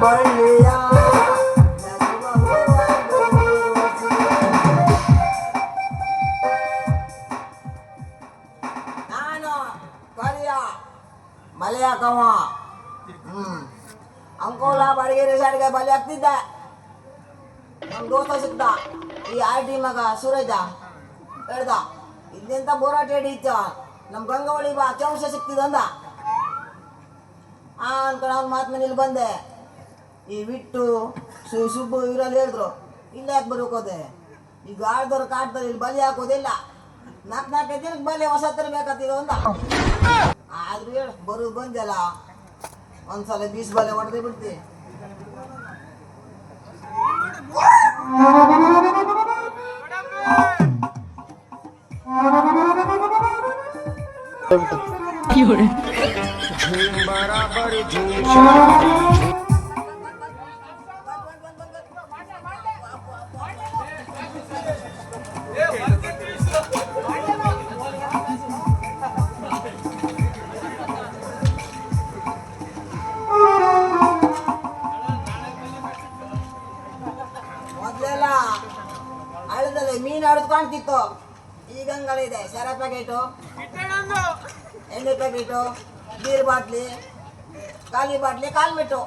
ಬಳ್ಳಿಯ ನಗುವ ಹೂವನ್ನು ನಾನು ಕರಿಯ ಮಲೆ ಹಾಕವ ಹ್ಮ್. ಅಂಕೋಲ ಬಾಡಿಗೆ ರೆಸಾರ್ಟ್ಗೆ ಬಲಿ ಹಾಕ್ತಿದ್ದೆ ನಮ್ಮ ದೋಸ್ತ ಸಿಕ್ತ. ಈ ಆರ್ ಟಿ ಮಗ ಸೂರಜ ಹೇಳ್ದ, ಇಲ್ಲಿಂದ ಬೋರಾಟ ಹಿಡಿತ ನಮ್ಮ ಗಂಗಾವಳಿ ಬಾ ಅತ್ಯಾವಶ್ಯ ಸಿಕ್ತಿದಂದ ಆ ಅನ್ಕೊಂಡು ಅವ್ನ ಮಾತು ಮನೇಲಿ ಬಂದೆ. ಈ ಬಿಟ್ಟು ಸು ಸುಬ್ಬು ಇವರಲ್ಲಿ ಹೇಳಿದ್ರು ಇಲ್ಲಿ ಯಾಕೆ ಬರೋಕೋದೆ ಈಗ ಆಡ್ದವ್ರು ಕಾಡ್ತಾರೆ ಇಲ್ಲಿ ಬಲಿ ಹಾಕೋದಿಲ್ಲ. ನಾಲ್ಕು ನಾಲ್ಕೈದು ದಿನಕ್ಕೆ ಬಲಿ ಹೊಸ ತರಬೇಕಾಗ್ತಿದೆ ಒಂದ. ಆದ್ರೂ ಹೇಳು ಬರೋದು ಬಂದಲ್ಲ ಒಂದ್ಸಲ ಬೀಸ್ ಬಲೆ ಹೊಡೆದೇ ಬಿಡ್ತಿ. ಮೊದಲೆಲ್ಲ ಆಡೋದು ಕಾಣ್ತಿತ್ತು. ಈಗ ಹಂಗಲಿದೆ ಸರ ಪ್ಯಾಕೆಟು ಎಣ್ಣೆ ಪ್ಯಾಕೆಟು ನೀರು ಬಾಟ್ಲಿ. ಖಾಲಿ ಬಾಟ್ಲಿ ಕಾಲು ಬಿಟ್ಟು.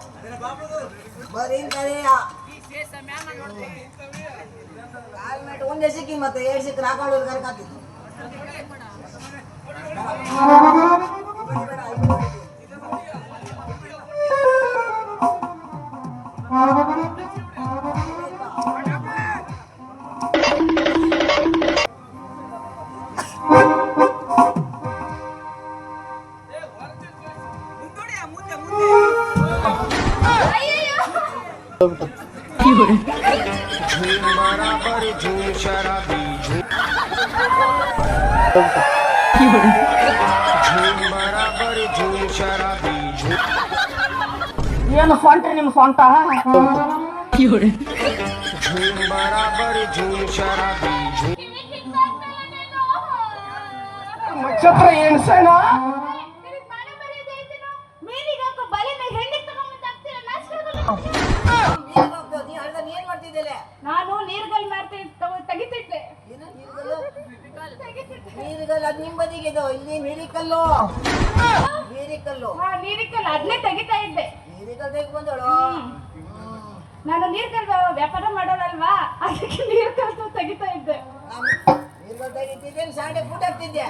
ಬರೀ ಇಂಥದೇ ಕಾಲ್ಮೆಟ್ಟು ಒಂದೇ ಸಿಕ್ಕಿ ಮತ್ತೆ ಎರಡು ಸಿಕ್ಕರೆ ಹಾಕೊಂಡು ಕರ್ಕಾತಿತ್ತು बराबर झूम शराबी झूम झूम बराबर झूम शराबी झूम ಏನು ಸ್ವಂಟ ನಿಮ್ಮ ಸ್ವಂಟ झूम बराबर झूम शराबी झूम ನಕ್ಷತ್ರ ಎಣ್ಸಣ ನೀ ಹಳ್ಳದಲ್ಲಿ ನಾನು ನೀರ್ಗಲ್ ಮಾಡ್ತಿ ತೆಗಿತಿದ್ದೆ. ನೀರುಗಲ್ಲು? ಅದು ನಿಮ್ಮ ಬದಿಗೆ ಇದು ಇಲ್ಲಿ ನೀರಿಕಲ್ಲು. ನೀರಿಕಲ್ಲು. ಹಾ ನೀರಿಕಲ್ ಅದನ್ನೇ ತೆಗಿತಾ ಇದ್ದೆ. ನೀರಿಕಲ್ ತೆಗೆ ಬಂದಳು. ನಾನು ನೀರ್ಗಲ್ ವ್ಯಾಪಾರ ಮಾಡೋಳಲ್ವಾ ಅದಕ್ಕೆ ನೀರ್ಗಲ್ ತೆಗಿತಾ ಇದ್ದೆ. ನೀರ್ಗಲ್ ತೆಗಿತಿದ್ದೆ ಸಾಡೆ ಫುಟ್ ಹಾಕ್ತಿದ್ದೆ.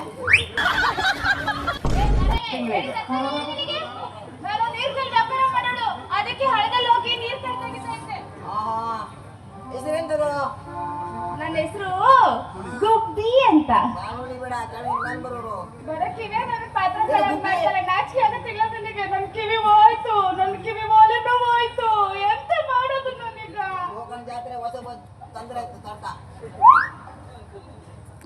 ನಾನು ನೀರ್ಗಲ್ ವ್ಯಾಪಾರ ಮಾಡೋಳು ಅದಕ್ಕೆ ಹಳದಲ್ಲಿ ಹೋಗಿ ನೀರ್ಗಲ್ ತೆಗಿತಾ ಇದ್ದೆ ಆಹಾ ನನ್ನ ಹೆಸರು ಗುಬ್ಬಿ ಅಂತ. ಮಾಮೂಲಿ ಬೇಡ ಕೆಳಗೆ ನಾನು ಬರೋರು. ಬರೋ ಕಿವಿ ನನ್ನ ಪಾತ್ರ ಸರಿಯಾಗಿ ಮಾಡ್ತಾರೆ ನಾಚಿಕೆ ಆಗುತ್ತಿಲ್ಲ ನನಗೆ ನನ್ನ ಕಿವಿ ಹೋಯ್ತು ನನ್ನ ಕಿವಿ ಓಲೆನೂ ಹೋಯ್ತು. ಎಂತ ಮಾಡೋದು ನಾನೀಗ? ಹೋಗೋಣ ಜಾತ್ರೆ ಹೊಸ ತಂದ್ರೆ ಆಯ್ತು ತೋಟ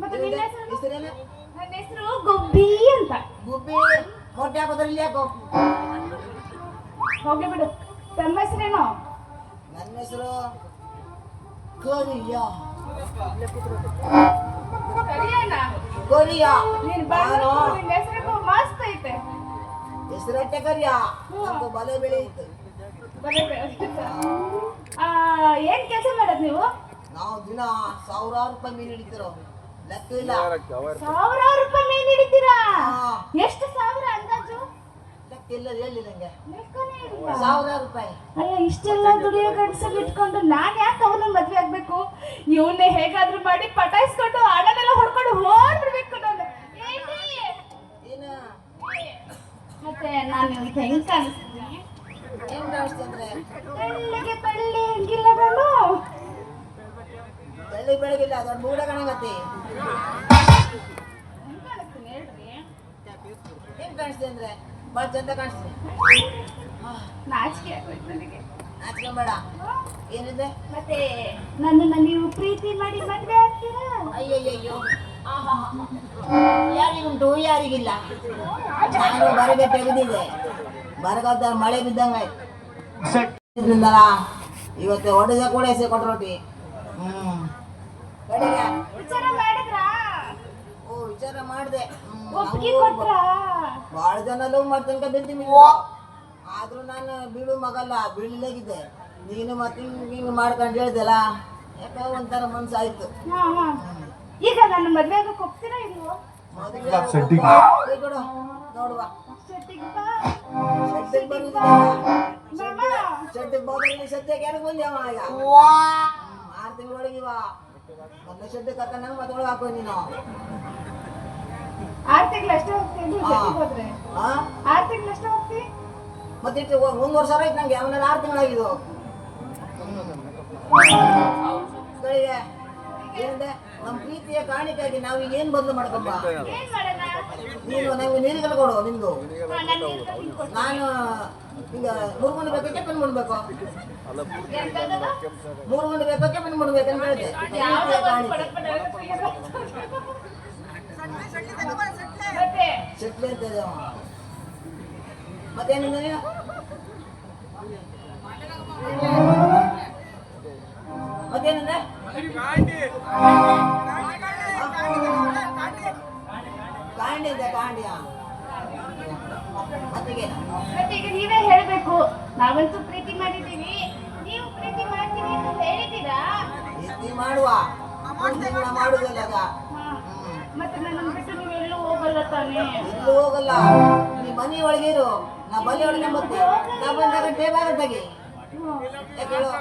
ಮತ್ತೆ ನಿನ್ನ ಹೆಸರು? ಹೆಸರೇನು? ನನ್ನ ಹೆಸರು ಗುಬ್ಬಿ ಅಂತ. ಗುಬ್ಬಿ ಮೊಟ್ಟೆ ಹಾಕೋದ್ರ ಇಲ್ಲಿ ಹಾಕೋ ಹೋಗ್ಲಿ ಬಿಡು. ತಮ್ಮ ಹೆಸರೇನು? ನನ್ನ ಹೆಸರು ಕೊರಿಯಾ ಕೊರಿಯಾ ಮಸ್ತ್ ಐತೆ ಹೆಸರಟ್ಟೆ ಕರಿಯಾ ನಮ್ದು ಬಲೆ ಬೆಳೆಯಿತು ಬರೀ ಬೇ- ಆ, ಏನ್ ಕೆಲಸ ಮಾಡೋದು ನೀವು? ನಾವು ದಿನ ಸಾವಿರಾರು ರೂಪಾಯಿ ಮೀನು ಹಿಡಿತಿರೋ. ಲೆಕ್ಕ ಇಲ್ಲ. ಸಾವಿರಾರು ರೂಪಾಯಿ ಮೀನ್ ಹಿಡಿತೀರಾ ಹಾ. ಎಷ್ಟು ಸಾವಿರ ಅಂದಾಜು ರೂಪಾಯಿ. ಅಯ್ಯ ಇಷ್ಟೆಲ್ಲ ದುಡಿಯೋ ಗಂಡಸಲ್ಲಿ ಇಟ್ಕೊಂಡು ನಾನ್ ಯಾಕೆ ಅವನ ಮದ್ವೆ ಆಗ್ಬೇಕು? ಇವನ್ನೇ ಹೇಗಾದ್ರೂ ಮಾಡಿ ಪಟಾಯಿಸ್ಕೊಂಡು ಹಣನೆಲ್ಲ ಹೊಡ್ಕೊಂಡು ಹೋಗ್ಬಿಡ್ಬೇಕು ನಾನು. ಮತ್ತೆ ನಾನು ನಿಮ್ಗೆ ಹೆಂಗ್ ಕಾಣಿಸ್ತೀನಿ? ಬೆಳ್ಳಿಗೆ ಬೆಳ್ಳಿ ಹೆಂಗಿಲ್ಲ ನಾನು. ಬೆಳ್ಳಿ ಬೆಳಗಿಲ್ಲ ಅದೊಂದು ಬೂಡ ಗಣಗತಿ. ಹೆಂಗ್ ಕಾಣಿಸ್ತೀನಿ ಹೇಳ್ರಿ? ಅಂದ್ರೆ? ಭಾಳ ಚಂದ ಕಾಣಿಸ್ತಿ ನಾಚಿಕೆ ಆಗೋಯ್ತು ನನಗೆ. ನಾಚ್ಕೊಂಬೇಡ ಏನಿದೆ? ಮತ್ತೆ ನನ್ನನ್ನ ನೀವು ಪ್ರೀತಿ ಮಾಡಿ ಮದ್ವೆ ಆಗ್ತೀರಾ? ಅಯ್ಯಯ್ಯಯ್ಯೋ. ಯಾರಿಗುಂಟು? ಯಾರಿಗಿಲ್ಲ. ನಾನು ಬರಗೆ ತೆರೆದಿದೆ. ಬರಗಾದ ಮಳೆ ಬಿದ್ದಂಗಾಯ್ತು. ಇದ್ರಿಂದಲ್ಲ ಇವತ್ತು ಹೊಡೆದ ಕೂಡ ಎಸೆ ಕೊಟ್ರೋಟಿ ಹ್ಮ್. ವಿಚಾರ ಓ ವಿಚಾರ ಮಾಡಿದೆ. ಒಪ್ಪಿಗೆ ಕೊಟ್ರಾ? ಭಾಳ ಜನ ಲವ್ ಮಾಡ್ತನಕ ಬಿದ್ದಿ ಆದ್ರೂ ನಾನು ಬೀಳು ಮಗಲ್ಲ ಬೀಳಲಾಗಿದ್ದೆ. ನೀನು ಮತ್ತೆ ನೀನು ಮಾಡ್ಕೊಂಡು ಹೇಳ್ದಲ್ಲ? ಯಾಕೋ ಒಂಥರ ಮನ್ಸಾಯ್ತು. ಹಾ ಹಾ. ಈಗ ನಾನು ಮದ್ವೆ ಆಗಕ್ಕೆ ಇಲ್ವೋ ನೋಡುವ. ಸದ್ಯಕ್ಕೆ ಬಂದ್ಯಾವ ಈಗ? ಆರು ತಿಂಗಳೊಳಗಿವ ಮೊನ್ನೆ ಕರ್ಕೊಂಡು ಮತ್ತೆ ಒಳಗೆ ಹಾಕೋ ನೀನು. ಆರ್ ತಿಂಗಳು ಅಷ್ಟೇ ಹೋಗ್ತೀನಿ ಸೆಟ್ಟಿಗೆ ಹೋದ್ರೆ? ಹಾ ತಿಂಗಳು ಅಷ್ಟೇ ಹೋಗ್ತಿ ಮತ್ತೆ ಒಂದು ವರ್ಷ ಆಯ್ತು ನಂಗೆ ಅವನ ಆರು ತಿಂಗಳಾಗಿದ್ದು. ಗಳಿಗೆ ಏನಂದೆ ನಮ್ಮ ಪ್ರೀತಿಯ ಕಾಣಿಕೆಯಾಗಿ ನಾವು ಏನು ಬದಲು ಮಾಡ್ಕೊಂಬ ನೀನು ನಂಗೆ ನೀರುಗಳು ಕೊಡು ನಿಂದು. ನಾನು ಈಗ ಮೂರು ಗುಂಡು ಬೇಕಕ್ಕೆ ಪೆನ್ ಮಾಡ್ಬೇಕು? ಮೂರು ಗುಂಡು ಬೇಕಕ್ಕೆ ಪೆನ್ ಮಾಡ್ಬೇಕು ಅಂತ ಹೇಳಿದೆ. ಚೆಟ್ಲಿ ಅಂತ ನೀನು ಮತ್ತೇನಿಂದ ಕಾಂಡಿ ಅಂತ ಕಾಂಡಿಯ ನೀವೇ ಹೇಳ್ಬೇಕು. ನಾವಂತೂ ಪ್ರೀತಿ ಮಾಡಿದ್ದೀವಿ. ನೀವು ಪ್ರೀತಿ ಮಾಡ್ತೀವಿ ಅಂತ ಹೇಳಿದ್ದೀರಾ? ಪ್ರೀತಿ ಮಾಡುವ. ಒಂದು ಮತ್ತೆ ನನ್ನ ಬಿಟ್ಟು ನೀವು ಎಲ್ಲೂ ಹೋಗಲ್ಲ ತಾನೇ? ಎಲ್ಲೂ ಹೋಗಲ್ಲ. ನೀ ಮನೆ ಒಳಗೆ ಇರು. ನಾ ಬಲಿ ಒಳಗೆ ಮತ್ತೆ ನಾ ಬಂದಾಗ ತೆಗಿ ಯಾಕೆ ಹೇಳು?